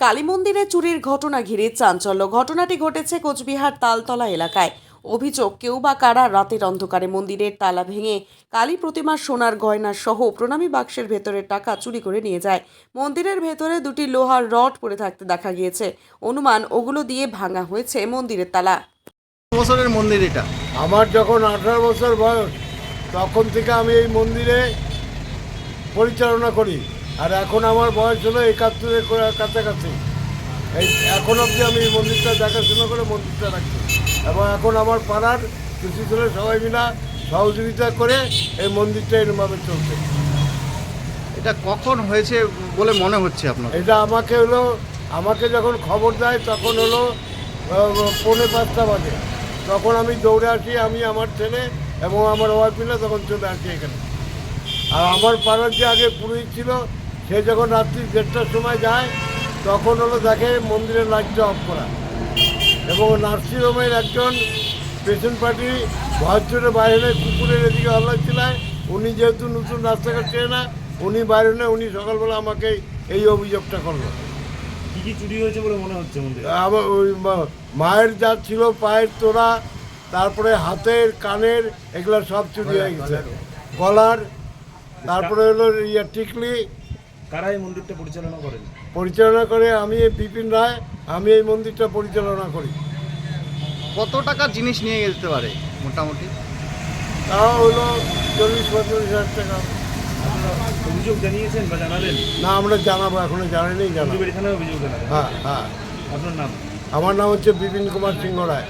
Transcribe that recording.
কালী মন্দিরে চুরির ঘটনা ঘিরে চাঞ্চল্য। ঘটনাটি ঘটেছে কোচবিহার তালতলা এলাকায়। অভিযোগ কেউ বা কারা রাতের অন্ধকারে মন্দিরের তালা ভেঙে কালী প্রতিমার সোনার গয়না সহ প্রণামী বাক্সের ভেতরের টাকা চুরি করে নিয়ে যায়। মন্দিরের ভেতরে দুটি লোহার রড পড়ে থাকতে দেখা গিয়েছে। অনুমান ওগুলো দিয়ে ভাঙা হয়েছে মন্দিরের তালা। বছরের মন্দির এটা। আমার যখন আঠারো বছর বয়স তখন থেকে আমি এই মন্দিরে পরিচালনা করি। আর এখন আমার বয়স হলো একাত্তরের কাছাকাছি। এই এখন অবধি আমি এই মন্দিরটা দেখাশোনা করে মন্দিরটা রাখছি। এবং এখন আমার পাড়ার কিছু ছেলে সবাই মিলা সহযোগিতা করে এই মন্দিরটা এরমভাবে চলছে। এটা কখন হয়েছে বলে মনে হচ্ছে আপনার? এটা আমাকে হলো আমাকে যখন খবর দেয় তখন হলো পৌনে পাঁচটা বাজে। তখন আমি দৌড়ে আসি আমি আমার ছেলে এবং আমার ওয়াইফ মিলে তখন চলে আসি এখানে। আর আমার পাড়ার যে আগে পুরোহিত ছিল সে যখন রাত্রি দেড়টার সময় যায় তখন হলো দেখে মন্দিরের লাইটটা অফ করা। এবং নার্সিংহোমের একজন পেশেন্ট পার্টি ভয়চুরে বাইরে কুকুরের এদিকে হল্লা ছিলায় উনি যেহেতু নতুন রাস্তাঘাট চেয়ে না উনি বাইরে নেই উনি সকালবেলা আমাকে এই অভিযোগটা করল। কি কি চুরি হয়েছে বলে মনে হচ্ছে আমার ওই মায়ের যা ছিল পায়ের তোরা তারপরে হাতের কানের এগুলো সব চুরি হয়ে গেছে। গলার তারপরে হলো ইয়ে টিকলি কারা এই মন্দিরটা পরিচালনা করেন? পরিচালনা করে আমি এই বিপিন রায় আমি এই মন্দিরটা পরিচালনা করি। কত টাকা জিনিস নিয়ে যেতে পারে মোটামুটি? তাও হলো চল্লিশ পঁয়তাল্লিশ হাজার টাকা। অভিযোগ জানিয়েছেন বা জানালেন? না আমরা জানাব এখনও জানিনি জানাব। থানায় অভিযোগ জানালেন? হ্যাঁ হ্যাঁ। আপনার নাম? আমার নাম হচ্ছে বিপিন কুমার সিংহ রায়।